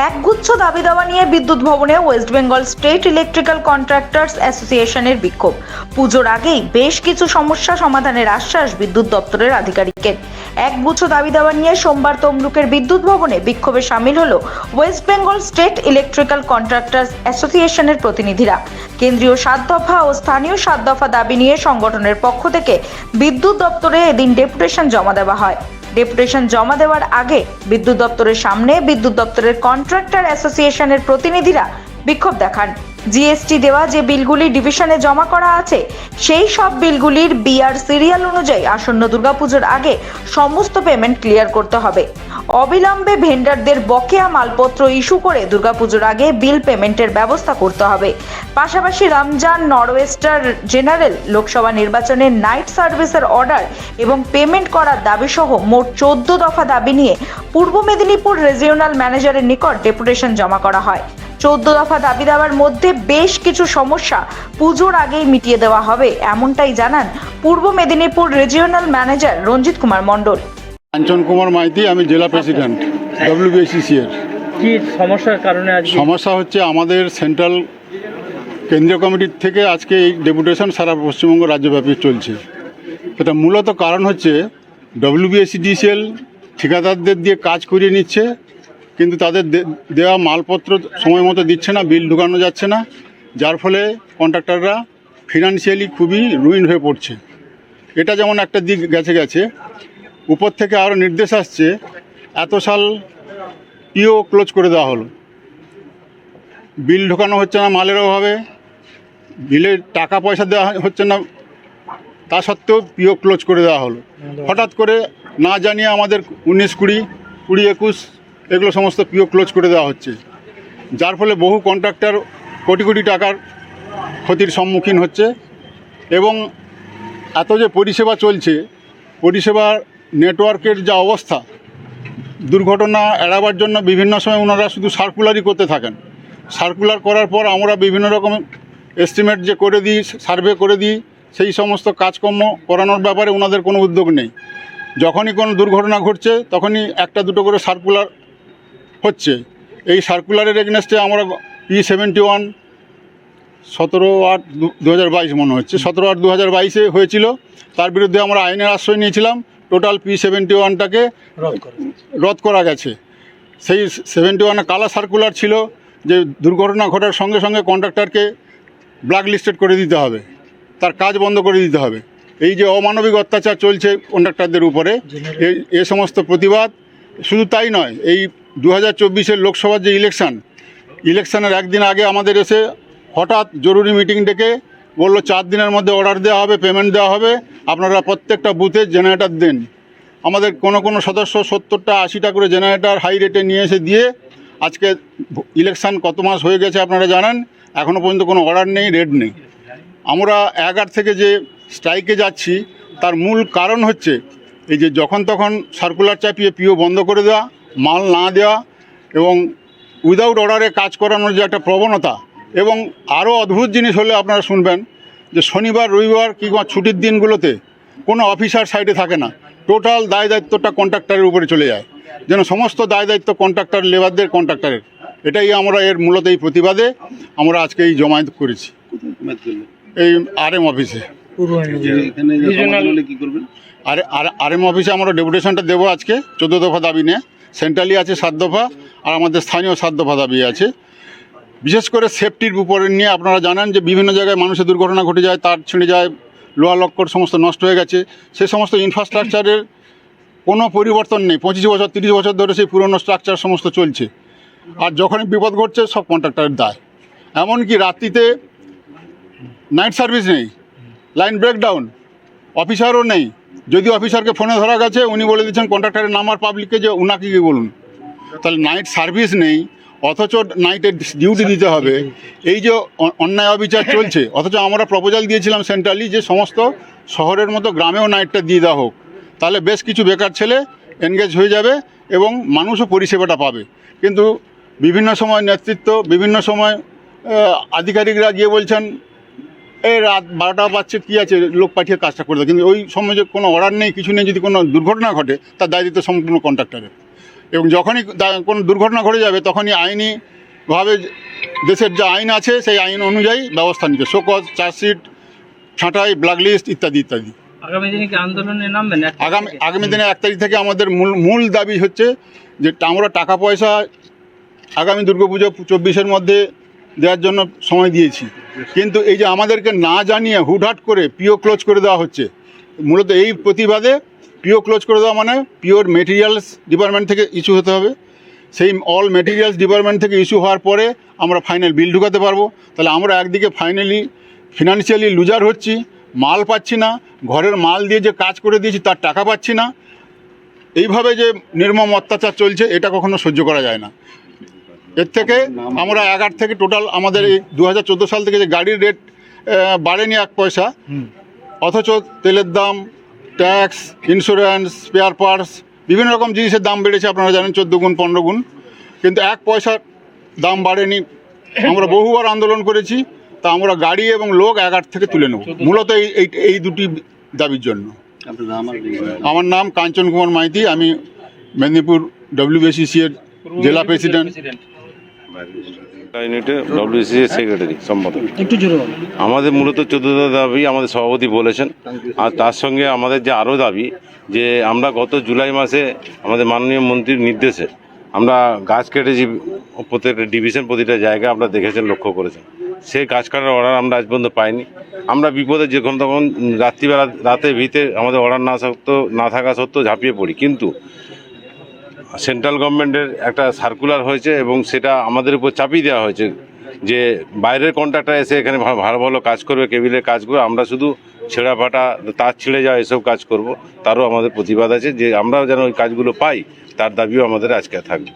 একগুচ্ছ দাবি দাওয়া নিয়ে বিদ্যুৎ ভবনে West Bengal state electrical contractors অ্যাসোসিয়েশনের বিক্ষোভ। পুজোর আগেই বেশ কিছু সমস্যা সমাধানের আশ্বাস বিদ্যুৎ দপ্তরের আধিকারিকের। একগুচ্ছ দাবি দাওয়া নিয়ে সোমবার তমলুকের বিদ্যুৎ ভবনে বিক্ষোভে সামিল হলো West Bengal state electrical contractors অ্যাসোসিয়েশনের প্রতিনিধিরা। কেন্দ্রীয় সাত দফা ও স্থানীয় সাত দফা দাবি নিয়ে সংগঠনের পক্ষ থেকে বিদ্যুৎ দপ্তরে এদিন ডেপুটেশন জমা দেওয়া হয়। ডেপুটেশন জমা দেওয়ার আগে বিদ্যুৎ দপ্তরের সামনে বিদ্যুৎ দপ্তরের কন্ট্রাক্টর অ্যাসোসিয়েশনের প্রতিনিধিরা বিক্ষোভ দেখান। জিএসটি দেওয়া যে বিলগুলি ডিভিশনে জমা করা আছে, সেই সব বিলগুলির বিআর সিরিয়াল অনুযায়ী আসন্ন দুর্গাপুজোর আগে সমস্ত পেমেন্ট ক্লিয়ার করতে হবে। অবিলম্বে ভেন্ডারদের বকেয়া মালপত্র ইস্যু করে দুর্গাপুজোর আগে বিল পেমেন্টের ব্যবস্থা করতে হবে। পাশাপাশি রমজান, নরওয়েস্টার জেনারেল লোকসভা নির্বাচনের নাইট সার্ভিসের অর্ডার এবং পেমেন্ট করার দাবি সহ মোট চোদ্দ দফা দাবি নিয়ে পূর্ব মেদিনীপুর রিজিওনাল ম্যানেজারের নিকট ডেপুটেশন জমা করা হয়। চোদ্দ দফা দাবি দেওয়ার মধ্যে বেশ কিছু সমস্যা পুজোর আগেই মিটিয়ে দেওয়া হবে এমনটাই জানান পূর্ব মেদিনীপুর রিজিওনাল ম্যানেজার রঞ্জিত কুমার মণ্ডল। কাঞ্চন কুমার মাইতি আমি জেলা প্রেসিডেন্ট ডব্লিউবিএসিসি এর। কি সমস্যার কারণে আজকে? সমস্যা হচ্ছে আমাদের সেন্ট্রাল কেন্দ্রীয় কমিটির থেকে আজকে এই ডেপুটেশন সারা পশ্চিমবঙ্গ রাজ্যব্যাপী চলছে। এটা মূলত কারণ হচ্ছে ডব্লিউবিএসিডিসিএল ঠিকাদারদের দিয়ে কাজ করিয়ে নিচ্ছে কিন্তু তাদের দেওয়া মালপত্র সময় মতো দিচ্ছে না, বিল ঢুকানো যাচ্ছে না। যার ফলে কন্ট্রাক্টররা ফিনান্সিয়ালি খুবই রুইন হয়ে পড়ছে। এটা যেমন একটা দিক গেছে গেছে, উপর থেকে আরও নির্দেশ আসছে, এত সাল পিও ক্লোজ করে দেওয়া হলো। বিল ঢোকানো হচ্ছে না মালের অভাবে বিলের টাকা পয়সা দেওয়া হচ্ছে না, তা সত্ত্বেও পিও ক্লোজ করে দেওয়া হলো। হঠাৎ করে না জানিয়ে আমাদের উনিশ কুড়ি কুড়ি একুশ এগুলো সমস্ত পিও ক্লোজ করে দেওয়া হচ্ছে। যার ফলে বহু কন্ট্রাক্টর কোটি কোটি টাকার ক্ষতির সম্মুখীন হচ্ছে এবং এত যে পরিষেবা চলছে পরিষেবার নেটওয়ার্কের যা অবস্থা, দুর্ঘটনা এড়াবার জন্য বিভিন্ন সময় ওনারা শুধু সার্কুলারই করতে থাকেন। সার্কুলার করার পর আমরা বিভিন্ন রকম এস্টিমেট যে করে দিই সার্ভে করে দিই, সেই সমস্ত কাজকর্ম করানোর ব্যাপারে ওনাদের কোনো উদ্যোগ নেই। যখনই কোনো দুর্ঘটনা ঘটছে, তখনই একটা দুটো করে সার্কুলার হচ্ছে। এই সার্কুলারের এগনেস্টে আমরা পি সেভেন্টি ওয়ান সতেরো আট দু হাজার বাইশ মনে হচ্ছে। সতেরো আট দু হাজার বাইশে হয়েছিল। তার বিরুদ্ধে আমরা আইনের আশ্রয় নিয়েছিলাম। টোটাল পি সেভেন্টি ওয়ানটাকে রদ করা গেছে। সেই সেভেন্টি ওয়ানে কালা সার্কুলার ছিল যে দুর্ঘটনা ঘটার সঙ্গে সঙ্গে কন্ট্রাক্টরকে ব্ল্যাক লিস্টেড করে দিতে হবে। তার কাজ বন্ধ করে দিতে হবে। এই যে অমানবিক অত্যাচার চলছে কন্ট্রাক্টরদের উপরে এই এ সমস্ত প্রতিবাদ। শুধু তাই নয় এই দু হাজার চব্বিশের লোকসভার যে ইলেকশান, ইলেকশানের একদিন আগে আমাদের এসে হঠাৎ জরুরি মিটিং ডেকে বলল চার দিনের মধ্যে অর্ডার দেওয়া হবে পেমেন্ট দেওয়া হবে, আপনারা প্রত্যেকটা বুথে জেনারেটার দেন। আমাদের কোনো কোনো সদস্য সত্তরটা, আশিটা করে জেনারেটার হাই রেটে নিয়ে এসে দিয়ে আজকে ইলেকশান কত মাস হয়ে গেছে আপনারা জানেন? এখনও পর্যন্ত কোনো অর্ডার নেই রেট নেই। আমরা এগার থেকে যে স্ট্রাইকে যাচ্ছি, তার মূল কারণ হচ্ছে এই যে যখন তখন সার্কুলার চাপিয়ে পিও বন্ধ করে দেওয়া মাল না দেওয়া এবং উইদাউট অর্ডারে কাজ করানোর যে একটা প্রবণতা এবং আরও অদ্ভুত জিনিস হলে আপনারা শুনবেন যে শনিবার রবিবার কিংবা ছুটির দিনগুলোতে কোনো অফিসার সাইডে থাকে না। টোটাল দায় দায়িত্বটা কন্ট্রাক্টারের উপরে চলে যায়। যেন সমস্ত দায় দায়িত্ব কন্ট্রাক্টর লেবারদের কন্ট্রাক্টারের এটাই আমরা এর মূলত এই প্রতিবাদে আমরা আজকে এই জমায়েত করেছি। এই আর এম অফিসে আর আর এম অফিসে আমরা ডেপুটেশনটা দেবো আজকে চোদ্দ দফা দাবি নিয়ে। সেন্ট্রালি আছে সাত দফা, আর আমাদের স্থানীয় সাত দফা দাবি আছে। বিশেষ করে সেফটির উপরে নিয়ে আপনারা জানেন যে বিভিন্ন জায়গায় মানুষের দুর্ঘটনা ঘটে যায়, তার ছিঁড়ে যায়, লোহা লক্কর সমস্ত নষ্ট হয়ে গেছে। সে সমস্ত ইনফ্রাস্ট্রাকচারের কোনো পরিবর্তন নেই। পঁচিশ বছর, তিরিশ বছর ধরে সেই পুরনো স্ট্রাকচার সমস্ত চলছে। আর যখনই বিপদ ঘটছে, সব কন্ট্রাক্টরের দায়। এমনকি রাত্রিতে নাইট সার্ভিস নেই লাইন ব্রেকডাউন অফিসারও নেই। যদি অফিসারকে ফোনে ধরা গেছে, উনি বলে দিচ্ছেন কন্ট্রাক্টরের নাম্বার পাবলিককে যে উনাকে গিয়ে বলুন। তাহলে নাইট সার্ভিস নেই, অথচ নাইটের ডিউটি দিতে হবে। এই যে অন্যায় অবিচার চলছে, অথচ আমরা প্রপোজাল দিয়েছিলাম সেন্ট্রালি যে সমস্ত শহরের মতো গ্রামেও নাইটটা দিয়ে দেওয়া হোক। তাহলে বেশ কিছু বেকার ছেলে এনগেজ হয়ে যাবে এবং মানুষও পরিষেবাটা পাবে। কিন্তু বিভিন্ন সময় নেতৃত্ব, বিভিন্ন সময় আধিকারিকরা গিয়ে বলছেন এই রাত বারোটা বাজছে কী আছে? লোক পাঠিয়ে কাজটা করে দেয় কিন্তু ওই সময় যে কোনো অর্ডার নেই কিছু নেই যদি কোনো দুর্ঘটনা ঘটে তার দায়িত্ব সম্পূর্ণ কন্ট্রাক্টরের এবং যখনই কোনো দুর্ঘটনা ঘটে যাবে তখনই আইনিভাবে দেশের যে আইন আছে সেই আইন অনুযায়ী ব্যবস্থা নিতে শোকজ চার্জশিট ছাঁটাই ব্ল্যাক লিস্ট ইত্যাদি। ইত্যাদি আগামী? আগামী দিনে এক তারিখ থেকে আমাদের মূল মূল দাবি হচ্ছে যে আমরা টাকা পয়সা আগামী দুর্গাপুজো চব্বিশের মধ্যে দেওয়ার জন্য সময় দিয়েছি। কিন্তু এই যে আমাদেরকে না জানিয়ে হুটহাট করে পিও ক্লোজ করে দেওয়া হচ্ছে, মূলত এই প্রতিবাদে পিও ক্লোজ করে দেওয়া মানে পিওর মেটেরিয়ালস ডিপার্টমেন্ট থেকে ইস্যু হতে হবে। সেই অল মেটেরিয়ালস ডিপার্টমেন্ট থেকে ইস্যু হওয়ার পরে আমরা ফাইনাল বিল ঢুকাতে পারব। তাহলে আমরা একদিকে ফাইনালি ফিনান্সিয়ালি লুজার হচ্ছি, মাল পাচ্ছি না, ঘরের মাল দিয়ে যে কাজ করে দিয়েছি তার টাকা পাচ্ছি না। এইভাবে যে নির্মম অত্যাচার চলছে, এটা কখনো সহ্য করা যায় না। এর থেকে আমরা এগার থেকে টোটাল আমাদের এই দু হাজার চোদ্দ সাল থেকে যে গাড়ির রেট বাড়েনি এক পয়সা। অথচ তেলের দাম ট্যাক্স ইন্স্যুরেন্স স্পেয়ার পার্টস বিভিন্ন রকম জিনিসের দাম বেড়েছে আপনারা জানেন চোদ্দ গুণ পনেরো গুণ। কিন্তু এক পয়সার দাম বাড়েনি। আমরা বহুবার আন্দোলন করেছি তা আমরা গাড়ি এবং লোক এগার থেকে তুলে নেব। মূলত এই এই- এই দুটি দাবির জন্য। আমার নাম কাঞ্চন কুমার মাইতি আমি মেদিনীপুর ডব্লিউবিসিসি এর জেলা প্রেসিডেন্ট ইউনিটে ডব্লিউসি সেক্রেটারি সম্পাদক। একটু আমাদের মূলত চোদ্দ দাবি আমাদের সভাপতি বলেছেন। আর তার সঙ্গে আমাদের যে আরও দাবি যে আমরা গত জুলাই মাসে আমাদের মাননীয় মন্ত্রীর নির্দেশে আমরা গাছ কেটেছি প্রত্যেকটা ডিভিশন প্রতিটা জায়গায় আমরা দেখেছেন লক্ষ্য করেছেন। সেই গাছ কাটার অর্ডার আমরা আজ পর্যন্ত পাইনি। আমরা বিপদে যখন তখন রাত্রিবেলা রাতে ভিতে আমাদের অর্ডার না সত্ত্বেও না থাকা সত্ত্বেও ঝাঁপিয়ে পড়ি। কিন্তু সেন্ট্রাল গভর্নমেন্টের একটা সার্কুলার হয়েছে এবং সেটা আমাদের উপর চাপিয়ে দেওয়া হয়েছে যে বাইরের কন্ট্রাক্টর এসে এখানে ভালো ভালো কাজ করবে কেবিলের কাজ করবে, আমরা শুধু ছেঁড়া ফাটা, তার ছিঁড়ে যাওয়া এসব কাজ করব, তারও আমাদের প্রতিবাদ আছে যে আমরাও যেন ওই কাজগুলো পাই, তার দাবিও আমাদের আজকে থাকবে।